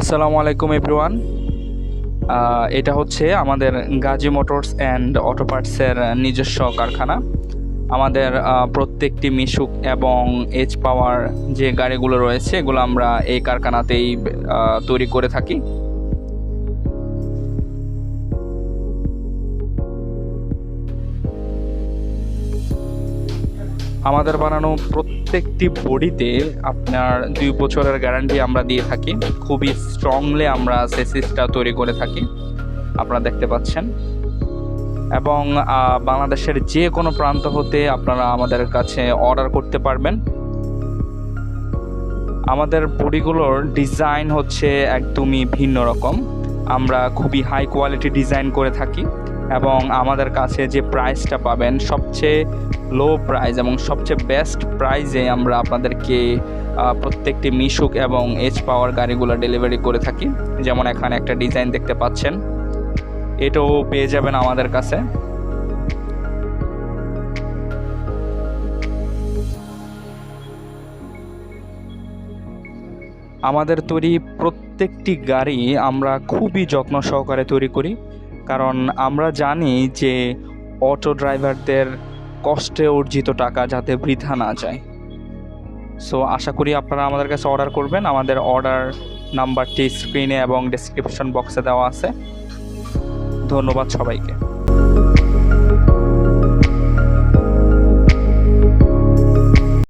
আসসালামু আলাইকুম এভরিওয়ান এটা হচ্ছে আমাদের গাজী মোটরস অ্যান্ড অটো পার্টসের নিজস্ব কারখানা। আমাদের প্রত্যেকটি মিশুক এবং এজ পাওয়ার যে গাড়িগুলো রয়েছে, এগুলো আমরা এই কারখানাতেই তৈরি করে থাকি। আমাদের বানানো প্রত্যেকটি বডিতে আপনার দুই বছরের গ্যারান্টি আমরা দিয়ে থাকি। খুবই স্ট্রংলি আমরা সেসিসটা তৈরি করে থাকি। আপনারা দেখতে পাচ্ছেন। এবং বাংলাদেশের যে কোনো প্রান্ত হতে আপনারা আমাদের কাছে অর্ডার করতে পারবেন। আমাদের বডিগুলোর ডিজাইন হচ্ছে একদমই ভিন্ন রকম। আমরা খুবই হাই কোয়ালিটি ডিজাইন করে থাকি। এবং আমাদের কাছে যে প্রাইসটা পাবেন, সবচেয়ে লো প্রাইস এবং সবচেয়ে বেস্ট প্রাইসে আমরা আপনাদেরকে প্রত্যেকটি মিশুক এবং এইচ পাওয়ার গাড়িগুলো ডেলিভারি করে থাকি। যেমন এখানে একটা ডিজাইন দেখতে পাচ্ছেন। এটাও পেয়ে যাবেন আমাদের কাছে। আমাদের তৈরি প্রত্যেকটি গাড়ি আমরা খুবই যত্ন সহকারে তৈরি করি। কারণ আমরা জানি যে অটো ড্রাইভারদের কষ্টে অর্জিত টাকা যাতে বৃথা না যায়। সো আশা করি আপনারা আমাদের কাছে অর্ডার করবেন। আমাদের অর্ডার নাম্বারটি স্ক্রিনে এবং ডেসক্রিপশন বক্সে দেওয়া আছে। ধন্যবাদ সবাইকে।